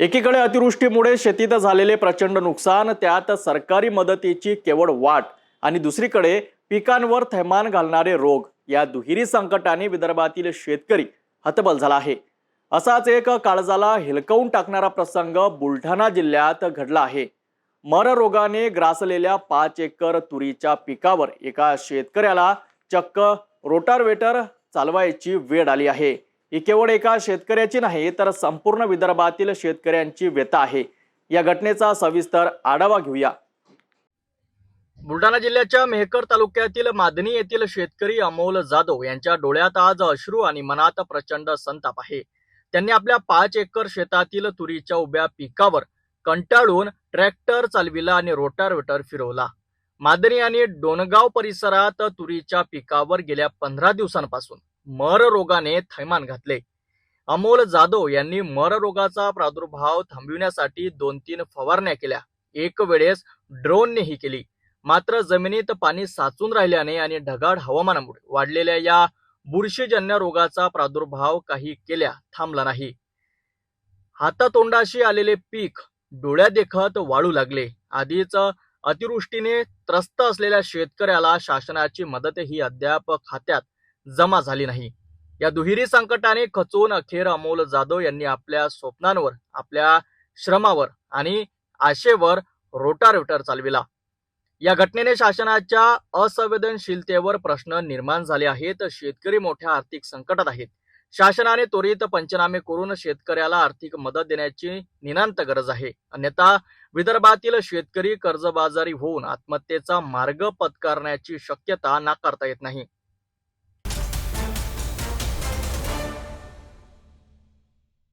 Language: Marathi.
एकीकडे अतिवृष्टीमुळे शेतीत झालेले प्रचंड नुकसान त्यात सरकारी मदतीची केवळ वाट आणि दुसरीकडे पिकांवर थैमान घालणारे रोग या दुहेरी संकटाने विदर्भातील शेतकरी हतबल झाला आहे. असाच एक काळजाला हिलकवून टाकणारा प्रसंग बुलढाणा जिल्ह्यात घडला आहे. मर रोगाने ग्रासलेल्या पाच एकर तुरीच्या पिकावर एका शेतकऱ्याला चक्क रोटारवेटर चालवायची वेळ आली आहे. ही केवळ एका शेतकऱ्याची नाही तर संपूर्ण विदर्भातील शेतकऱ्यांची व्यथा आहे. या घटनेचा सविस्तर आढावा घेऊया. बुलढाणा जिल्ह्याच्या मेहकर तालुक्यातील मादनी येथील शेतकरी अमोल जाधव यांच्या डोळ्यात आज अश्रू आणि मनात प्रचंड संताप आहे. त्यांनी आपल्या पाच एकर शेतातील तुरीच्या उभ्या पिकावर कंटाळून ट्रॅक्टर चालविला आणि रोटारवेटर फिरवला. मादनी आणि डोनगाव परिसरात तुरीच्या पिकावर गेल्या पंधरा दिवसांपासून मररोगाने थैमान घातले. अमोल जाधव यांनी मर रोगाचा प्रादुर्भाव थांबविण्यासाठी दोन तीन फवारण्या केल्या. एक वेळेस ड्रोननेही केली. मात्र जमिनीत पाणी साचून राहिल्याने आणि ढगाळ हवामानामुळे वाढलेल्या या बुरशीजन्य रोगाचा प्रादुर्भाव काही केल्या थांबला नाही. हातातोंडाशी आलेले पीक डोळ्या देखत वाळू लागले. आधीच अतिवृष्टीने त्रस्त असलेल्या शेतकऱ्याला शासनाची मदतही अद्याप खात्यात जमा झाली नाही. या दुहेरी संकटाने खचून अखेर अमोल जाधव यांनी आपल्या स्वप्नांवर आपल्या श्रमावर आणि आशेवर रोटारवेटर चालविला. या घटनेने शासनाच्या असंवेदनशीलतेवर प्रश्न निर्माण झाले आहेत. शेतकरी मोठ्या आर्थिक संकटात आहेत. शासनाने त्वरित पंचनामे करून शेतकऱ्याला आर्थिक मदत देण्याची निनांत गरज आहे. अन्यथा विदर्भातील शेतकरी कर्जबाजारी होऊन आत्महत्येचा मार्ग पत्करण्याची शक्यता नाकारता येत नाही.